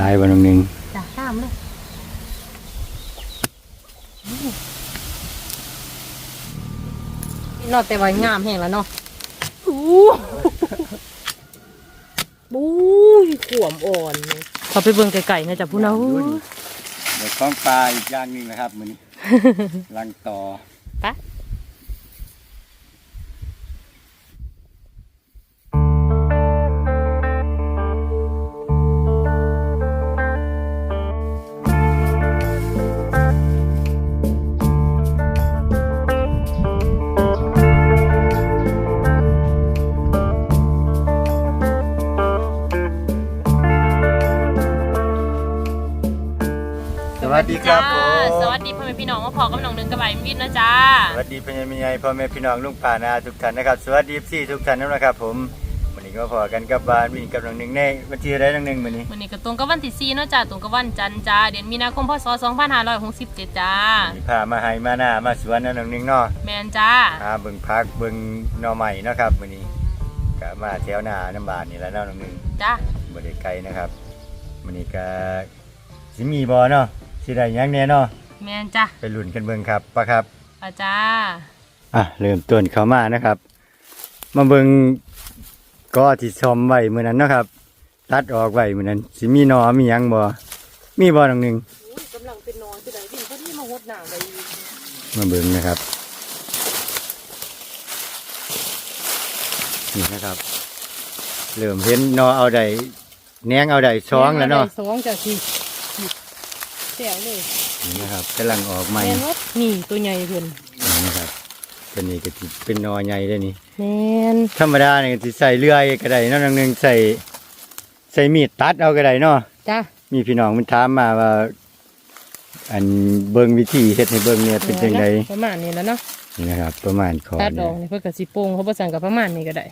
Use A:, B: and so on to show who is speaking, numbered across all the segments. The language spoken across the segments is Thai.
A: ลายวันหนึ่ง
B: จ้ะตามเลยนี่นอดแต่ว่างามแห้งแล้วเนาะอู้บู้ยขวมอ่อนเลยเขาไปเบิ่งไก่ๆนะจ๊ะพูนะอู้
A: เดี๋ยวของปลาอีกอย่างหนึ่งนะครับมันลังต่อ
B: ไปะ
A: สวัสดีครับผ
B: จ้ามสวัสดีพ่อแม่พี่น้องมาพอกับน้องหนึ่งกระบายมิตรนะจ๊ะ
A: สวัสดีพ่อแม่พี่ใหญ่พ่อแม่พี่น้องลุงป่านาทุกท่านนะครับ สวัสดีพี่ทุกท่านนะครับผมวันนี้ก็พอกันกับบ้านวิ่งกับน้องหนึ่งในวันที่อะไรน้องหนึ่งวันนี้
B: วันนี้ก็ตรงกับวันที่สี่เนาะจ้ะตรงกับวันจันทร์จ้าเดือนมีนาคมพศ2567จ้า
A: มีพามาให้มาหน้ามาสวนนะน้องหนึ่งเนาะ
B: แมนจ้า
A: หาเบิ่งพักเบิ่งหน่อใหม่นาะครับวันนี้ก็มาแถวหน้าน้ำบานนี่แหล้วเนาะน้องหนึ่ง
B: จ้า
A: บ่ได้ไกลนะครับวันนี้ก็สิมีบ่เนาะ สิได้หยังแน่เนาะ
B: แมนจ้า
A: ไปลุ้นกันเบิ่งครับปะครับ
B: อาจ้า
A: อะเริ่มต้นเข้ามานะครับ มาเบิ่งก็ที่ชมไว้มื้อนั้นเนาะครับ ตัดออกไว้มื้อนั้นสิมีหนอมีหยังบ่มีบ่น้องหนึง
B: อุ้ยกำลังเป็นนอนจะได้วิ่งเขาที่มาหดหนาวเลย
A: มาเบิ่งนะครับนี่นะครับเริ่มเห็นหนอเอาได้แหนงเอาได้ช้องแล้วเนาะ
B: สองจ้ะสิ แจ๋วเลย
A: นี่นะครับกำลังออกใหม่
B: แมนวัดนี่ตัวใหญ่เพิ่น
A: นี่นะครับตัวนี้ก็สิเป็นหนอใหญ่เลยนี่
B: แมน
A: ธรรมดาเนี่ยสิใส่เลื่อยก็ได้เนาะน้องหนึงใส่ใส่มีดตัดเอาก็ได้เนาะ
B: จ้า
A: มีพี่น้องมันถามมาว่า อันเบิ่งวิธีเฮ็ดให้เบิ่งเนี่ยเป็นจังได
B: ประมาณนี้แล้วเนาะ
A: นี่นะครับ ประมาณขอ
B: ตัดอ
A: เนี่
B: อยกนี่เพื่อกระสิโปงเขาประสังกับประมาณนี้ก็ได้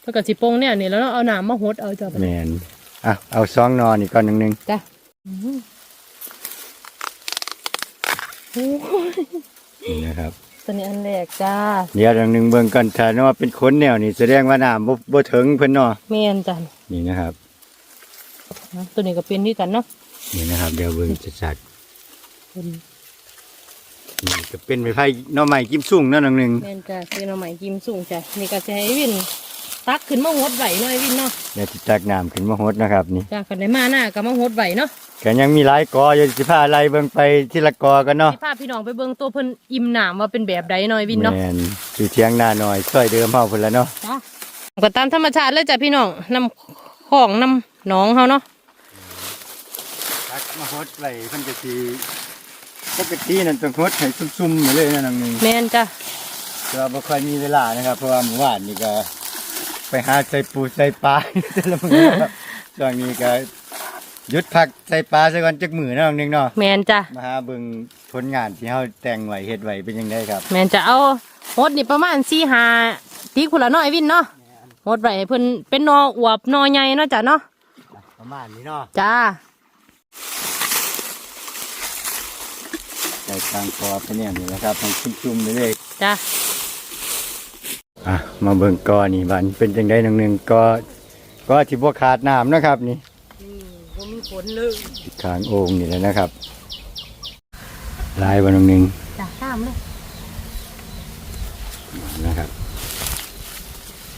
B: เพื่อกระสิโปงเนี่ยนี่แล้วเนาะเอาหนามมาหดเอาจ้ะ
A: แม่นอะเอาซองนอนอีกก้อนหนึงหนึง
B: จ้ะโอ้ย
A: นี่นะครับ
B: ตัวนี้อันแรกจ้า
A: เดี๋ยวหนึงเบิ่งก่อนถ้าเนาะเป็นคนแนวนี่แสดงว่าน้ำบ่บ่ถึงเพิ่นเนาะ
B: แมนจ้ะ
A: นี่นะครับ
B: นะตัวนี้ก็เป็นที่กันเนาะ
A: นี่นะครับ เดี๋ยวเบิ่งจัด
B: เป็น
A: ๆนี่ก็เป็นไม้ไผ่หน่อไม้กิมสุ่งเนาะน้องหนึง
B: แมนจ้ะเป็นเอาใหม่กิมสูงจ้ะนี่ก็จะให้วิน ตักขึ้นมาหดไหวหน่อยวินเนาะ
A: เดี๋ยวสิตักน้ำขึ้นมาฮดนะครับนี่
B: จ้ะคันได้มาหน้าก็มาหดไหวเนาะ
A: ก็ยังมีหลายกออยู่สิพาไล่เบิ่งไปทีละกอกันเนาะ
B: พี่พาพี่น้องไปเบิ่งตัวเพิ่นอิ่มหนามว่าเป็นแบบใดหน่อยวินเนาะ
A: แม่นอยู่เทียงหน้าหน่อยซอยเดิมเฮาพุ่นละเนาะ
B: จ้ะก็ตามธรรมชาติเลยจ้ะพี่น้องน้ำของน้ำหนองเขาเนาะ
A: ตักมาฮดไว้เพิ่นก็สิปกตินั่นต้องฮดให้ซุ่มๆมาเลยนะน้องหนึง
B: แมนจ้ะ
A: แต่ว่าบ่ค่อยมีเวลานะครับเพราะว่าเมื่อวานนี่ก็ ไปหาใส่ปูใส่ปลาแต่ละมื้อครับช่วงนี้ก็หยุดพักใส่ปลาซะก่อนจักมื้อนะน้องหนึงเนาะ
B: แมนจ้ะ
A: มาหาเบิ่งผลงานที่เฮาแต่งไว้เฮ็ดไว้เป็นจังไดครับ
B: แมนจะเอาหดนี่ประมาณสี่หาตีคุณละน้อยวินเนาะหดไว้ให้เพิ่นเป็นนออวบนอใหญ่เนาะจ้ะเนาะ
A: ประมาณนี้เนาะ
B: จ้า
A: ใส่กลางคอไปเนี่ยนี่แหละครับให้ชุ่มๆเลย
B: จ้า
A: อะมาเบิ่งกอนี่บัดเป็นจังไดน้องหนึงก็ก็ที่บ่ขาดน้ำนะครับนี่
B: บ่มีผลเลย
A: ทางโอ่งนี่แหละนะครับลายวันหนึ่ง
B: จ้าตามเลย
A: นะครับ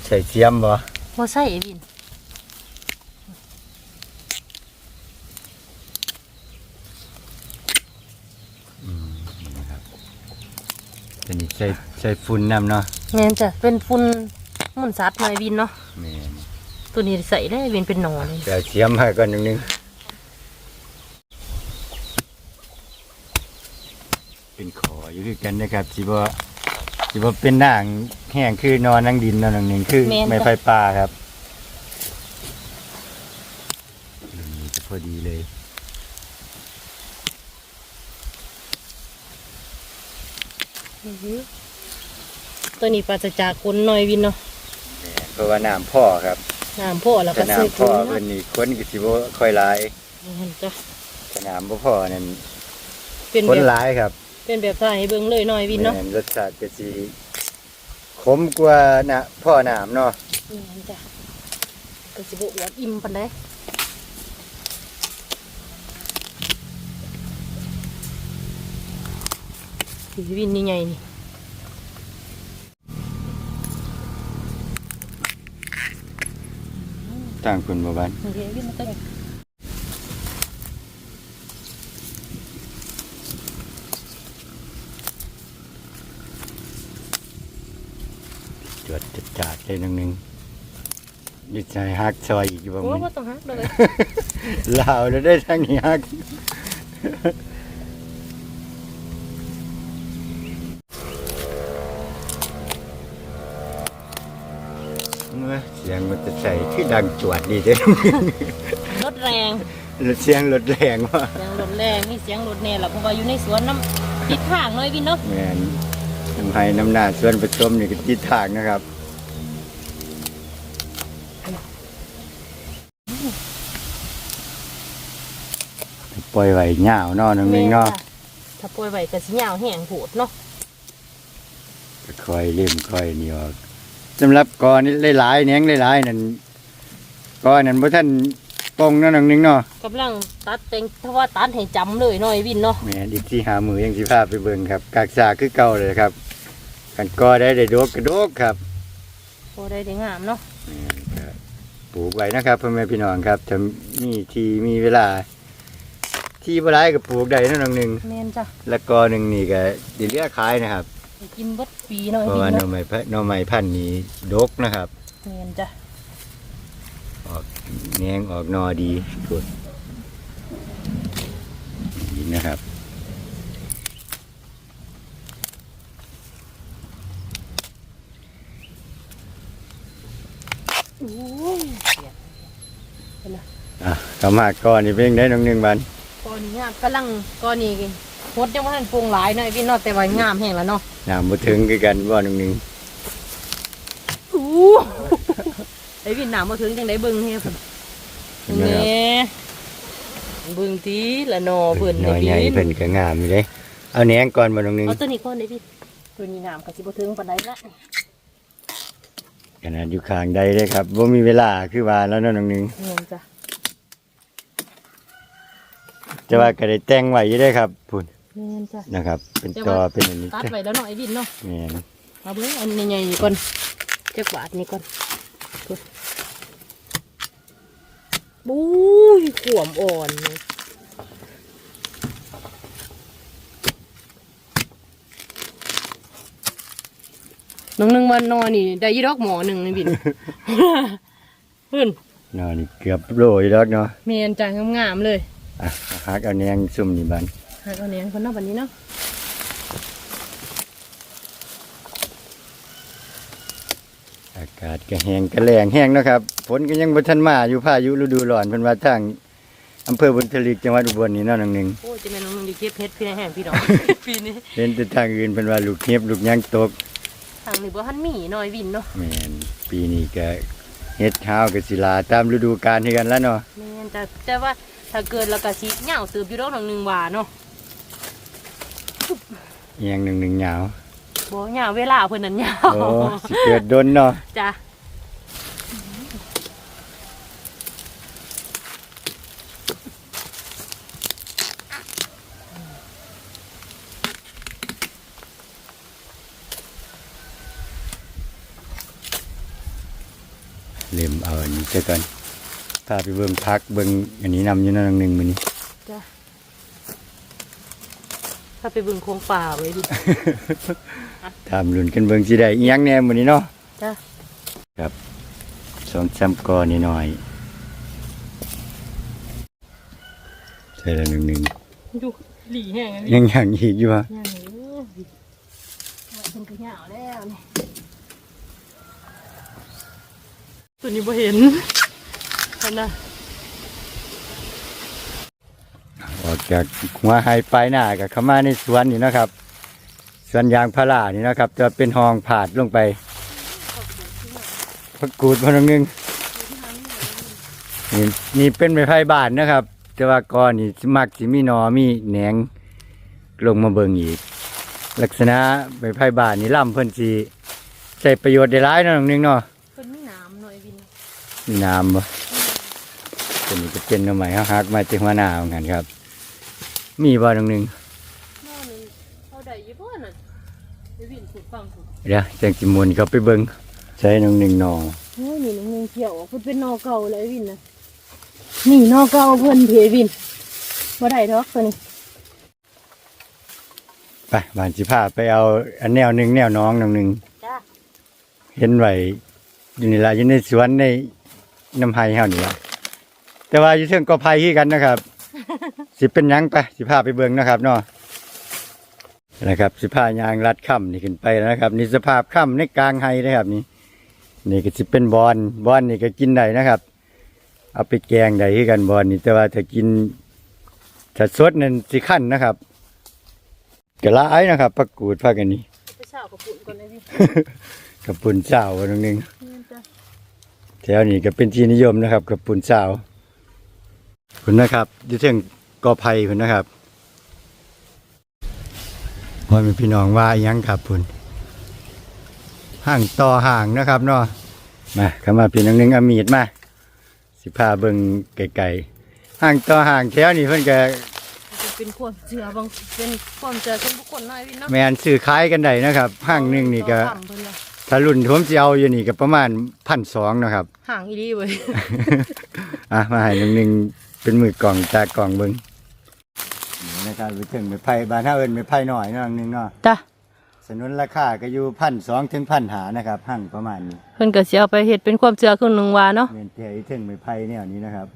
A: ใส่เทียมบ่
B: บ่ใส่วิน
A: ตัวนี้ใส่ใส่ฝุ่นน้ำเนาะ
B: แมนจ้ะเป็นฝุ่นมุ่นสัตว์หน่อยวินเนาะ
A: แม่น
B: ตัวนี้ใส่ได้วินเป็นหนอเลย
A: ใส่เทียมให้ก่อนหนึ่งเป็นขออยู่คือกันนะครับสิบ่สิบ่เป็นนางแห้งคือนอนนั่งดินนอนนั่งหนึ่งคือไม่ไฟป่าครับรุ่นนี้จะพอดีเลย
B: อื้อหือ ตัวนี้ปราศจากคนหน่อยวินเนาะ
A: เพราะว่าน้ำพ่อครับ
B: น้ำพ่อแล้ว
A: แต่
B: ก็ใส่
A: น้ำพ่
B: ปุ๋
A: อย
B: เนาะ
A: เพิ่นนี่คนก็สิบ่ค่อยหลาย
B: แม่นจ้ะ
A: แต่น้ำบ่พ่อนั่น
B: เป็น
A: คน
B: แบบ
A: หลายครับ
B: เป็นแบบใส่ให้เบิ่งเลยหน่อยวินเนาะ
A: แม่รสชาติก็สิขมกว่าน่ะพ่อน้ำเนาะ
B: แม่นจ้ะก็สิบ่อวดอิ่มปานใด พี่วินนี่ไงนี่
A: ต่างคนบ่บ้าน
B: โอเควินมาตั้ง
A: จวดจัดจาดเลยหนึงหนึงยึดใจฮักซอยอีกอยู่บ่
B: โอ้
A: มึง
B: บ่ต้องหักเลย
A: ลาวแล้วได้ทั้งนี้ฮัก เมื่อเสียงมันจะใส่ที่ดังจวดดีเด้
B: รถแรง
A: เสียงรถแรงว่ะ
B: เสียงรถแรงมีเสียงรถแน่ล่ะเพราะว่าอยู่ในสวนน้ำติดข้างเนาะไอ้วินเนาะ
A: แมนทำให้น้ำหน้าส่วนผสมนี่ก็ทิศทางนะครับปล่อยไว้ยาวเนาะน้องนึงเนาะ
B: แม่จ้ถ้าป่วยไว้ก็สิยาวแห้งโหดเนาะ
A: ก็ค่อยเล่มค่อยนี่ออก สำหรับกอนี่หลายๆแหนงหลายๆนั่นกอนั่นบ่ท่านปงเนาะน้องนึงเนาะ
B: กำลังตัดแต่งถ้าว่าตัดให้จำเลยเนาะไอ้วินเนาะ
A: แม่นอีกที่หามือยังสิพาไปเบิ่งครับกากซาคือเก่าเลยครับกันกอได้ได้โดกกระโดกครับ
B: พอได้ได้งามเนาะ
A: ครับปลูกไว้นะครับพ่อแม่พี่น้องครับถ้ามีที่มีเวลา ที่บ่ร้ายก็ปลูกได้เนาะน้องหนึ่ง
B: แม่นจ้ะ
A: แล้วก็หนึ่งนี่ก็ดิเลียขายนะครับ
B: ไป กินเบิดปีเนาะ
A: เพ
B: ไอ้
A: ราะ
B: วิ
A: ว่านหน่อ
B: เนาะ
A: ไม้พันหน่อไม้พันธุ์นี้ดกนะครับ
B: แม่นจ้ะ
A: ออกแหนงออกหนอดีสุดดีนะครับ
B: โอ้ยเสียเห็นนะ
A: อะเข้ามาก่อนนี่เป็นได้น้องหนึ่งบัน
B: ก้อนนี้งามกำลังก้อนนี้ โคตรยังว่าทันปรุงหลายเนาะไอ้วินเนาะแต่ว่างามแห้งแล้วเนาะ
A: น้ำบ่ถึงคือกันบ่น้องหนึ่ง
B: อู้ไอ้วินหนามมาถึงจังไดเบิ่งให้ผม
A: เห็นไหมครับ
B: แน่เบิ่งทีละเนอเพิ่น
A: หน่อยใหญ่
B: ไอ้
A: เพิ่นก็งามอยู่เด้เอาแหนงก่อนบ่น้องหนึ่ง
B: เอาตัวนี้ก่อนไอ้วินตัวนี้น้ำก็สิบ่ถึงปานใดละ
A: ขนาดอยู่ข้างใดเลยครับบ่มีเวลาคือว่าแล้วเนาะน้องหนึ่ง
B: แม่นจ้ะ
A: จะว่าก็ได้แต่งไว้อยู่ได้ครับพุ่น
B: แม่นจ้ะ
A: นะครับ เป็น
B: แต่
A: กอ
B: ว่า
A: เป็นอันนี้
B: ตัดไว้แล้วเนาะไอ้วินเนาะ
A: แม่น
B: เอาเบิ่งอันใหญ่ๆนี่ก่อนจักบาทนี่ก่อนพุ่นบู้ยขวมอ่อนนี่น้องหนึงวันนอนนี่ ได้ยีดอกหมอหนึ่งนี่บินเพิ่น
A: เนาะนี่เกือบโลอยู่แล้วเนาะ
B: เมียนจางงามๆเลย
A: อะหักเอาแหนงซุ่มนี่บัน
B: หาเอาเนี้ยคนเนอกวันนี้เนาะ
A: อากาศก็แห้งก็แรงแห้งเนาะครับฝนก็ยังบ่ทันมาอยู่พายุฤดูร้อนเพิ่นว่าทางอำเภอบุญทลิกจังหวัดอุบลนี่เนาะน้องหนึง
B: โอ้ยจะแม่นน้องหนึงดีเก็บเพชรพี่ในแห่งพี่ดอก ปีนี้
A: เห็นแต่ทางอื่นเพิ่นว่าลูกเห็บลูกหยังตก
B: ทางนี้บ่ทันมีหน่อยวินเนาะ
A: แม่นปีนี้ก็เฮ็ดข้าวก็สิลาตามฤดูกาลคือกันแล้วเนาะ
B: แม่นแต่แต่ว่าถ้าเกิดแล้วก็สิเหงาเติบอยู่ดอกหนังหนึงว่าเนาะ
A: อีหยังหนึงหนึงยาว
B: บ่เหงาเวลาเพิ่นนั่นเหงา
A: โอ้สิเกิดดนเนาะ
B: จ้ะ
A: เล่มเอาอันนี้ซะก่อนพาไปเบิ่งพักเบิ่งอันนี้นำอยู่เนาะน้องหนึงมื้อนี้
B: จ้ะ ถ้าไปเบิ่งโคงป่าไว้ดิ
A: ตามลุ้นกันเบิ่งสิได้อีหยังแหน่มื้อนี้เนาะ
B: จ้ะ
A: ครับสองสามกอนิดหน่อยใช่แล้วหนึ่งหนึ่ง
B: อยู่หลีแห้งอันนี้
A: ยังยังอีกอยู่ฮะ
B: ย่างนี้เพิ่นก็เหงาแล้วนี่ตัวนี้บ่เห็นกันนะ
A: ออกจากหัวไฮไปหน้ากับเข้ามาในสวนนี่เนาะครับ สวนยางพารานี่เนาะครับ จะเป็นห้องผาดลงไปพักกูดพนงหนึงนี่นี่เป็นไม้ไผ่บานนะครับ แต่ว่าก้อนนี่สิมักสิมีหนอมีแหนงลงมาเบิ่งอีก ลักษณะไม้ไผ่บานนี่ล่ำเพิ่นสิใช้ประโยชน์ได้หลายเนาะน้องหนึงเนาะ
B: เพิ่นมีน้ำหน่อยวิน
A: มีน้ำบ่ตัวนี้จะเป็นหน่อไม้ฮักๆมาจากหัวหน้าเหมือนกันครับ มีบ่ตรงหนึง
B: นอนนึงเอาได้อยี่บ่น่ะสุดฟังสุด
A: เดี๋ยวจังสิหมุนเขาไปเบิ่งใช้น้องหนึ่งหนอ
B: โอ้ยนี่น้องเงินเขียวเพิ่นเป็นนอเก่าเลยวินนะนี่นอเก่าเพิ่นเพวินบ่ได้ดอกตัวนี้
A: ไปบ้านสิพาไปเอาอันแนวหนึ่งแนวน้องน้องหนึ่ง
B: จ้า
A: เห็นไว้อยู่นี่ละอยู่ในสวนในน้ำไห้เฮานี่ละแต่ว่าอยู่เทิงกอไผ่คือกันนะครับ สิเป็นหยังไปสิพาไปเบิ่งนะครับเนาะนะครับสิพายางลัดค่ำนี่ขึ้นไปแล้วนะครับ นี่สภาพค่ำในกลางไห้นะครับนี่ นี่ก็สิเป็นบอนบอนนี่ก็กินได้นะครับ เอาไปแกงได้คือกันบอนนี่แต่ว่าถ้ากินถ้าสดนั่นสิขั้นนะครับกระไรนะครับประกูดพากันนี่
B: ไปเช้ากับปุ่นก่อนเลยพี่
A: กับปุ่นเจ้าวันนึง
B: นี่จ้ะ
A: แถวนี้ก็เป็นที่นิยมนะครับกับปุ่นเจ้า คุณนะครับอยู่เทิงกอไผ่คุณนะครับว่ามีพี่น้องว่าอิหยังครับคุณห่างต่อห่างนะครับเนาะมาเข้ามาพี่น้องหนึงเอามีดมาสิพาเบิ่งไกลๆห่างต่อห่างแถวนี้เพิ่นก็
B: จะเป็นความเชื่อบางเป็นความเชื่อของทุกคนเน้อยวินเนาะ
A: แมนซื้อขายกันได้นะครับห่างหนึงนี่ก็
B: ต่อต่ำเพิ่นน่ะ
A: ถ้ารุ่นที่ผมสิเอาอยู่นี่ก็ประมาณพันสองนะครับ
B: ห่างอีดีเว้ย
A: อะมาให้หนึ่งหนึ่ง เป็นมือกล่องจากกล่องเบิ้งนี่นะครับไปถึงไปไผ่บานห้าเอินไปไผ่หน่อยเนาะหนึ่งเนาะ
B: จ้ะ
A: สนุนราคาก็อยู่พันสองถึงพันหานะครับหั่งประมาณนี้
B: เพิ่นก็สิเอาไปเฮ็ดเป็นความเชื่อครึ่งหนึงว่าเนาะ
A: เงินเที่ยวถึงไปไผ่แนวนี้นะครับ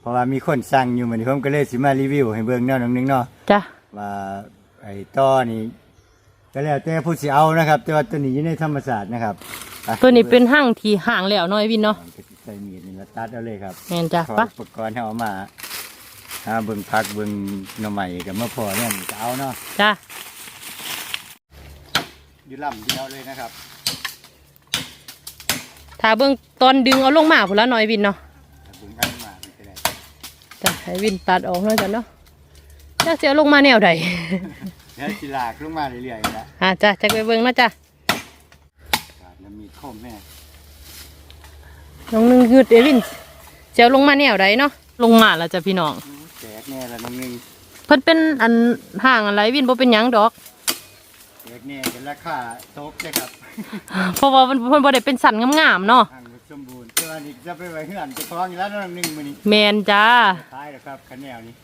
A: เพราะว่ามีคนสั่งอยู่เหมือนผมก็เลยสิมารีวิวให้เบิ่งแนวหนึ่งหนึ่งเนาะ
B: จ้ะ
A: ว่าไอ้ต้อนี่ก็แล้วแต่ผู้สิเอานะครับ แต่ว่าตัวนี้อยู่ในธรรมศาสตร์นะครับอะ
B: ตัวนี้เป็นห่างที่ห่างแล้วเน้อยวินเนาะ
A: ก็ สิใส่มีดนี่ละตัดเอาเลยครับ
B: แม่นจ้ะ
A: ขอ
B: ปะ
A: อุปกรณ์ให้เอามาหาเบิ่งพักเบิ่งหน่อใหม่กับมะพร้าวเนี่ยจะเอาเนาะ
B: จ้ะ
A: อยู่ลำเดียวเลยนะครับ
B: ถ้าเบิ่งตอนดึงเอาลงมาพุ่นละน้อยวินเนาะ
A: ถ้าเบิ่งเอามามันจะได้
B: จ้ะให้วินตัดออกเนาะจ้ะเนาะจ้ะสิเอาลงมาแนวใด
A: เดี๋ยวสิลากลงมาเรื่อยๆนะ
B: อ่าจ้ะจักไปเบิ่งเนาะจ้ะ
A: ขาดน้ำมีคมแม่
B: น้องหนึงฮึดเอวินสิเอาลงมาแนวใดเนาะลงมาแล้วจ้ะพี่น้อง
A: แตกแน่ละน้องหนึง
B: เพิ่นเป็นอันห่างอะไรวินบ่เป็นหยังดอก
A: แตกแน่เป็นราคาตกเลยครับ
B: เพราะว่ามันเพิ่นบ่ได้เป็นสันงามๆเนาะ
A: ทางบ่สมบูรณ์ตัวนี้จะไปไว้เฮือนจะคล้องอยู่แล้วน้องหนึงมื้อนี้
B: แมนจ้า
A: ท้ายแล้วครับคันแนวนี้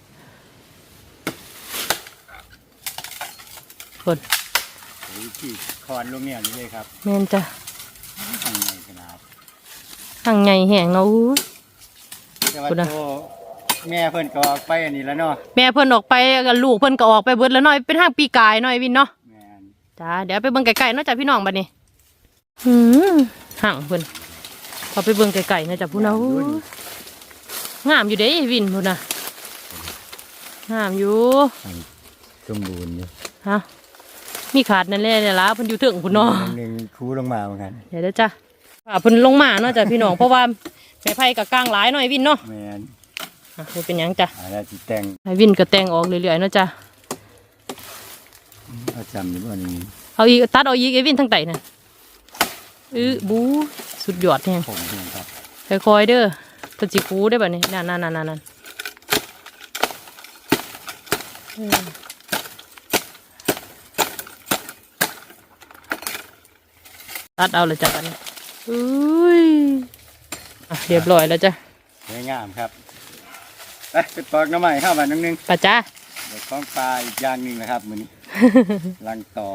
B: เพิ่น
A: โอ้ยที่คอนลงเนี่ยนี่เลยครับ
B: แมนจ้า
A: ทางในขนาด
B: ห่างใหญ่แห้งเนาะอู้
A: แต่ว่า
B: คุณน่ะ
A: โตแม่เพิ่นก็ออกไปอันนี้แล้วเนาะ
B: แม่เพิ่นออกไปกับลูกเพิ่นก็ออกไปเบิดแล้วน้อยเป็นห่างปีกายน้อยวินเนาะ
A: แม่น
B: จ้าเดี๋ยวไปเบิ่งไกลๆเนาะจ้ะพี่น้องบัดนี้หืมห่างเพิ่นพอไปเบิ่งไกลๆเนาะจ้ะผู้เนาอู้งามอยู่เด้วินพุ่นน่ะงามอยู่
A: สมบูรณ์อยู่
B: ฮะมีขาดนั่นแหละเนี่ยล่ะเพิ่นอยู่ถึงพุ่นเนาะ
A: หนึ่งคูลงมาเหมือนกัน
B: เดี๋ยวเด้อจ้ะ อ่าเพิ่นลงมาเนาะจ้ะพี่น้องเพราะว่าแม่ไผ่กับกลางหลายหน่อยวินเนาะ
A: แมน
B: อะบ่เป็นหยังจ้ะ
A: อะไรที่แต่ง
B: ให้วินก็แต่งออกเรื่อยๆเนาะจ้ะ
A: เอาจำอยู่ว่านี่
B: เอาอีกตัดเอาอีกไอ้วินทั้งไตน่ะอื้อบูสุดยอดแฮง
A: ผมเองครับ
B: ค่อยๆเด้อเพิ่นสิคูได้บัดนี้นั่นๆๆๆนั่นเออตัดเอาเลยจ้ะบัดนี้ อุ้ยอะเรียบร้อยแล้วจ้ะ
A: สวยงามครับไปไปปอกหน้ำใหม่ข้าวมันนึงนึง
B: ไป้าจ้า
A: เดี๋ยวของปลาอีกอย่างหนึ่งนะครับมือนี้ ลังต่อ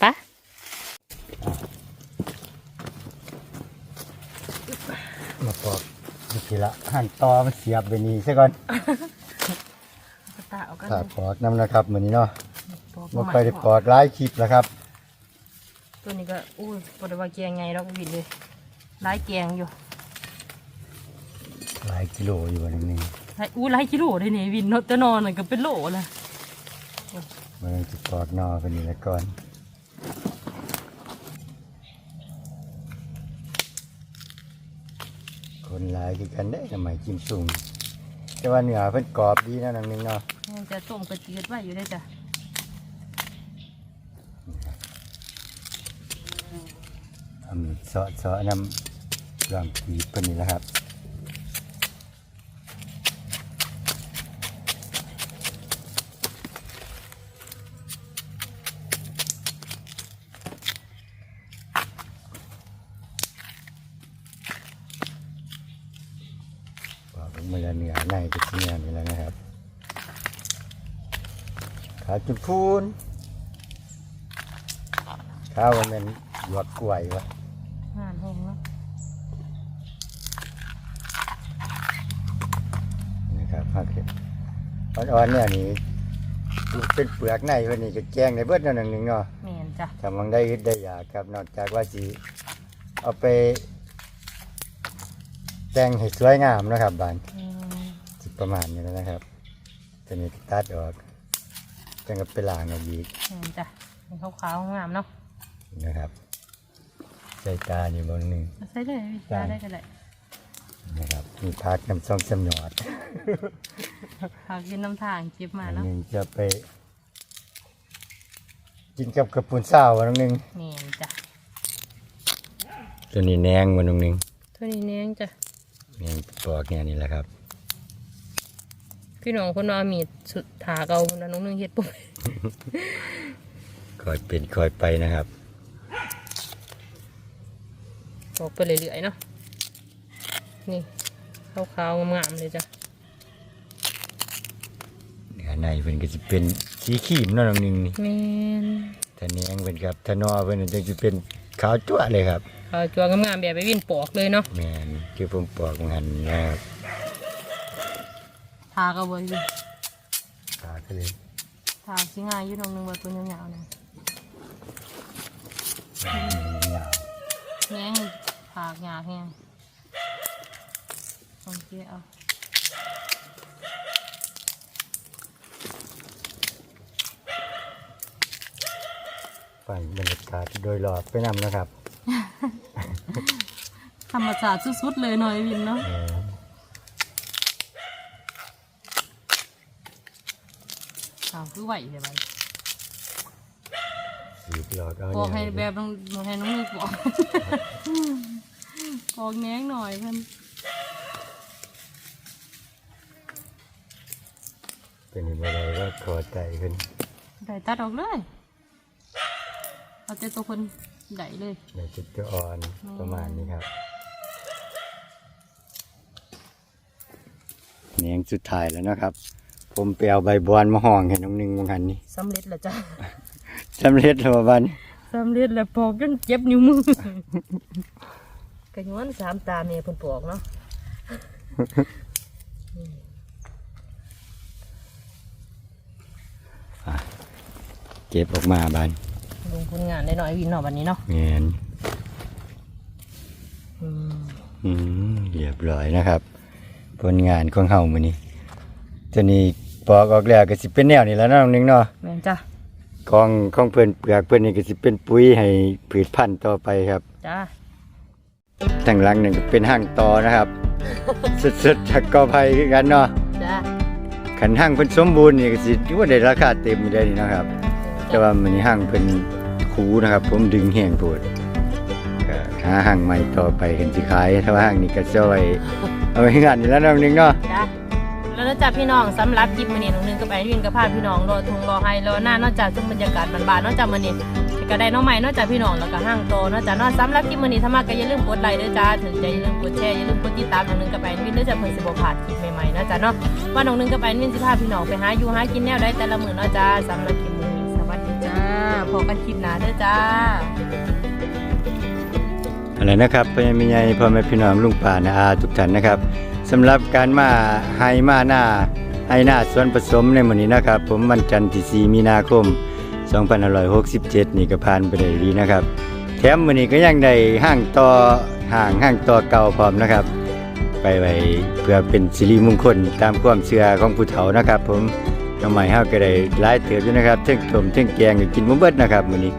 B: ไปะ
A: มาปอกนี่สิละหั่นต่อมันเสียบไปนี่ซะก่อน
B: ตาเอากัน
A: ถ้าปอกน้ำนะครับมือนี้เนาะ
B: บ่
A: บ่ค่อยได้ปอกหลายคลิปแล้วครับ
B: ตัวนี้ก็อุ้ยบ่ได้ว่าแกงไงดอกวินเลยหลายแกงอยู่
A: หลายกิโลอยู่วันนึง
B: หลายอู้หลายกิโลเลยนี่วินเนาะแต่นอนน่ะก็เป็นโลละ
A: มันจะปอกนอไปนี่แล้วก่อนคนหลายคือกันได้ทำไมกินสุ่มแต่ว่าเนื้อเพิ่นกรอบดีนะนังนึงเนาะ
B: มันจะต้มกระจืดไว้อยู่ได้อจ้ะ
A: เสาะเสอะน้ำลองผีเพิ่นนี่แหละครับ
B: มั
A: นจะเหนืในปที่เหนือนี่แล้นะครับขาจุดพูนข้าวมันหยวกกล้วยวะ
B: งานแห้งเนาะ
A: นะครับพักเห็ดอ่อนๆเนี่ยนี่เป็นเปลือกในเพิ่นนี่ก็แจ้งในเบิดนั่นหนึ่งเนาะ
B: แม่นจ้ะ
A: ถ้ามันได้ยึดได้อยากครับ นอกจากว่าสิเอาไป แต่งให้สวยงามนะครับบาน
B: อืม
A: สิประมาณนี้แล้วนะครับจะนี่ตัดออกจังกับไปล้างเอาอีก
B: แม่นจ้ะเป็นขาวๆงามเนาะ
A: นะครับ ใส่ตานี่บนหนึ่ง
B: เอาใส่ได้วิจาได้ก็ได้
A: นะครับมีพักน้ำส้มสำหยอด
B: หากกินน้ำทางเก็บมา
A: อัน
B: เนาะ
A: หนึงจะไป กินกับกระปุนเศร้าวันนึง
B: แม่นจ้ะ
A: ตัวนี้แหนงวันนึง
B: ตัวนี้เนียงจ้ะ
A: แหนงปอกเนี่ยนี่แหละครับ
B: พี่น้องคนนอนมีดสุดถาเก่าคนนั้นน้องนึงเฮ็ดปุ๊บ
A: คอยเป็นคอยไปนะครับ
B: บ อกไปเรื่อยๆเนาะนี่ขาวๆงามๆเลยจ้ะ
A: เนื้อในเป็นก็จะเป็นสีขีมเนาะน้องหนึงนี่
B: แม่น
A: ถ้าแหนงเป็นกับถ้านอเป็นจะจะเป็นขาวจั่วเลยครับ
B: ขาวจัวงามๆแบบไปวินปอกเลยเนาะ
A: แมนคือผมปอกมันนะครับ
B: ทาก็บ่อยู่
A: ขาก็เลย
B: ทาสิง่ายอยู่ตรงนึงว่าตัวยาวๆนะ
A: ยาว
B: แง่ งผากหยาแห้งโอเคเอา
A: ไปบรรยากาศโดยรอบไปนำนะครับ
B: ธรรมชาติสุดๆเลยหน่อยวินเนาะ
A: เออ
B: อ้าวคือไหวเดี๋ยวมั น
A: สีบหลอดเอา
B: บอกให้
A: เนี่ย
B: แบบต้องบอกให้น้องมือบอกบอกแง้งหน่อยเพื่อน
A: เป็นอะไรก็ขอใจขึ้น
B: ได้ตัดออกเลยเอาแต่ตัวคนได้เลย
A: ในจุดจะอ่อนประมาณนี้ครับเนียงสุดท้ายแล้วนะครับ ผมไปเอาใบบอนมาห่องให้น้องหนึงบางคันนี้
B: สำเร็จแล้วจ้ะ
A: สำเร็จแล้วบ้าน
B: สำเร็จแล้วปอกจนเจ็บนิ้วมือ กระย้อนสามตาเมียเพิ่นปอกเนาะ
A: เก็บออกมาบ้าน
B: ลงผลงานได้หน่อยวินเนาะวันนี้เนาะ
A: เงียน
B: อืม
A: อืมเรียบร้อยนะครับ ผลงานของเฮามื้อนี้ตัวนี้ปอกออกแล้วก็สิเป็นแนวนี้แล้วเนาะน้องหนึงเนาะ
B: แม่นจ้ะ
A: กองของเพิ่นเปลือกเพิ่นนี่ก็สิเป็นปุ๋ยให้พืชพันธุ์ต่อไปครับ
B: จ้า
A: ทางหลังนึงก็เป็นห้างต่อนะครับ สุดๆจากกอไผ่คือกันเนาะ
B: จ้า
A: ขันห้างเพิ่นสมบูรณ์นี่ก็สิถือว่าได้ราคาเต็มอยู่ได้นี่นะครับ แต่ว่ามันนี้ห้างเพิ่นคูนะครับ ผมดึงแห้งโพดก็หาห้างใหม่ต่อไปกันสิขายถ้าว่าห้างนี้ก็จะไว้เอาไว้งานนี่แล้วน้องหนึงเนาะ
B: จ้าพี่น้องสำหรับคลิปมื้อนี้น้องหนึ่งกับไอวินกับพาพี่น้องรอทุงรอไฮรอหน้านอกจากซึ่งบรรยากาศบานๆนอกจากมื้อนี้ก็ได้น้องใหม่นอกจากพี่น้องแล้วก็ห้างโตนอกจากนอกสำหรับคลิปมื้อนี้ถ้ามาก็อย่าลืมกดไลค์ด้วยจ้าถึงใจอย่าลืมกดแชร์อย่าลืมกดติดตามน้องหนึ่งกับไอวินด้วยจ้ะเพิ่นสิบ่าดคลิปใหม่ๆนะจ๊ะเนาะว่าน้องหนึ่งกับไอวินสิพาพี่น้องไปหาอยู่หากินแนวใดแต่ละมือเนาะจ้าสำหรับคลิปมื้อนี้สวัสดีจ้าพบกันคลิปหน้าเด้อจ้า
A: อะไรนะครับพ่อแม่พี่ใหญ่พ่อแม่พี่น้องลุงป่านาอาทุกท่านนะครับ สำหรับการมาไฮมาหน้าไฮหน้าส่วนผสมในมื้อนี้นะครับ ผมวันจันทร์ที่4มีนาคม 2567 นี่ก็ผ่านไปได้ดีนะครับ แถมมื้อนี้ก็ยังได้ห้างต่อห่างห้างต่อเก่าพร้อมนะครับ ไปไว้เพื่อเป็นสิริมงคลตามความเชื่อของผู้เฒ่านะครับ ผมทำไมเฮาก็ได้หลายเติบอยู่นะครับเทั้งต้มเทั้งแกงก็กินบ่เบิดนะครับมื้อนี้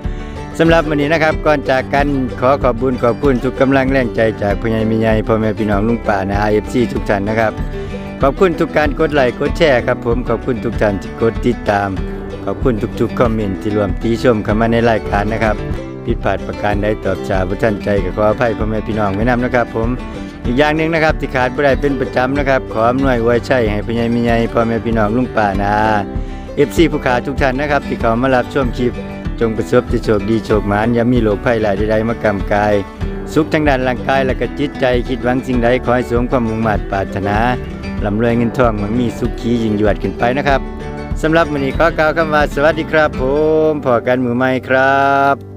A: สำหรับมื้อนี้นะครับก่อนจากกันขอขอบคุญขอบคุณทุกกำลังแรงใจจากผู้ใหญ่มีใหญ่พ่อแม่พี่น้องลุงป้านะ IFC ทุกท่านนะครับ ขอบคุณทุกการกดไลค์กดแชร์ครับผมขอบคุณทุกท่านที่กดติดตาม ขอบคุณทุกๆคอมเมนต์ที่รวมติชมเข้ามาในรายการนะครับผิดพลาดประการใดตอบจาบุท่านใจก็ขออภัยพ่อแม่พี่น้องไว้นำนะครับ ผมอีกอย่างหนึ่งนะครับที่ขาดไม่ได้เป็นประจำนะครับ ขออำนวยอวยชัยให้พ่อใหญ่มีใหญ่พ่อแม่พี่น้องลุงป่านาเอฟซีผู้ขาทุกท่านนะครับที่เขามารับชมคลิป จงประสบจะโชคดีโชคหมานอย่ามีโรคภัยหลายใดๆมากำกาย สุขทางด้านร่างกายและก็จิตใจคิดหวังสิ่งใดขอให้สมความมุ่งมั่นปรารถนาลำรวยเงินทองมันมีสุขียิ่งยวดขึ้นไปนะครับสำหรับวันนี้ขอกล่าวคำว่าสวัสดีครับ ผมพอกันมือใหม่ครับ